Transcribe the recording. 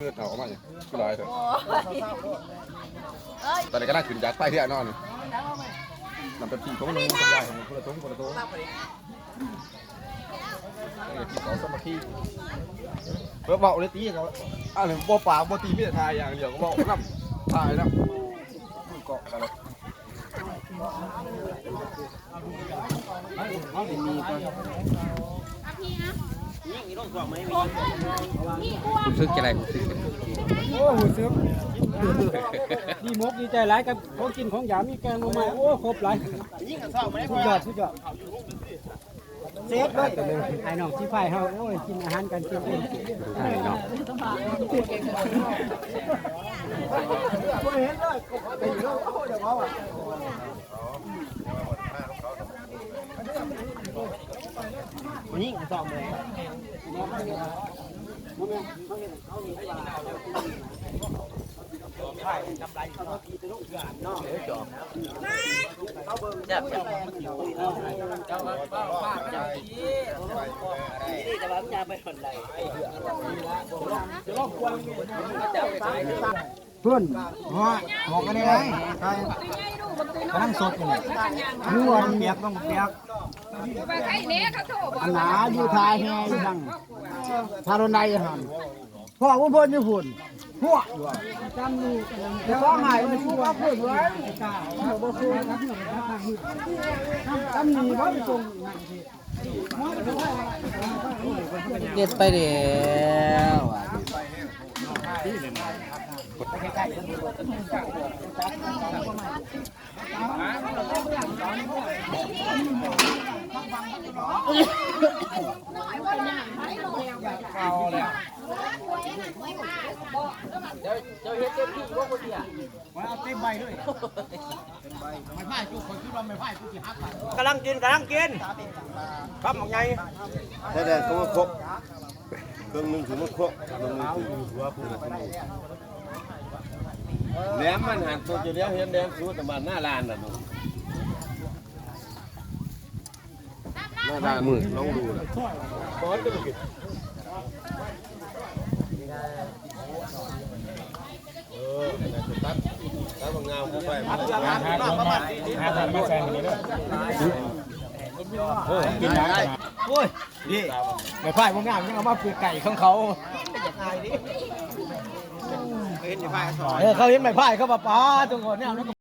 เลือดเอาออกมาอย่างคือลายเถอะตอนนี้ก็น่าขึ้นยัดใต้ที่อะนอนนี่นำไปพี่ของนึงคนใหญ่ของคนละทงคนละโต๊ะเออที่เขาสมาธิเพื่อเบาเลยตีเขาอะหนึ่งบ่ปากบ่ตีไม่แต่ทายอย่างเดียวก็เบอกน้ำทายน้ำเกาะกันเลยคุ ณซึกจะอะไรคุณซึกโอ้โหซึบดีมกดีใจหลายกับของกินของหยามีแกงมาใหม่โอ้ครบหลายสุดยอดสุดยอดเซฟเลยไอ้น้องที่ไฟเฮาโอ้ยกินอาหารกันกิน เองใช่เนาะเพื่อนหัวหอกกันได้ไรใช่ กำลังสดอยู่นี่หัวเปียกต้องเปียกอันหนาอยู่ทายแห่อยู่ดังทารนใดหันพ่อพุ่นพ่นอยู่พุ่นหัวอจำนี่จะฟ้องหายมันชูว่าพุ่นไว้เขาบอกสู้ครับหนูครับจำนี่บ่ไปส่งเด็ดไปเดียวอะ เอาเต็มใบด้วย กำลังกินกำลังกินครับหมองไงถ้าแดดก็มาครบเครื่องหนึงถือมาครบเครื่องหนึงถือหัวผู้ละชั่วโมง แหลมมันหันตัวจะเลี้ยวเห็นแหลมสูดแต่บ้านหน้าลานน่ะมึงหน้าลานมือลองดูนะบอสก็ไม่กินเออตัดตัดบางงาเข้าไปมันเลยกินได้โอ้ยนี่ไม่พ่ายพวกงามยังเอามาปลือกไก่ของเขาเห็นอยู่ไฟสอย เออเขาเห็นไม่พ่ายเขามาป้าทุกคนเนี่ย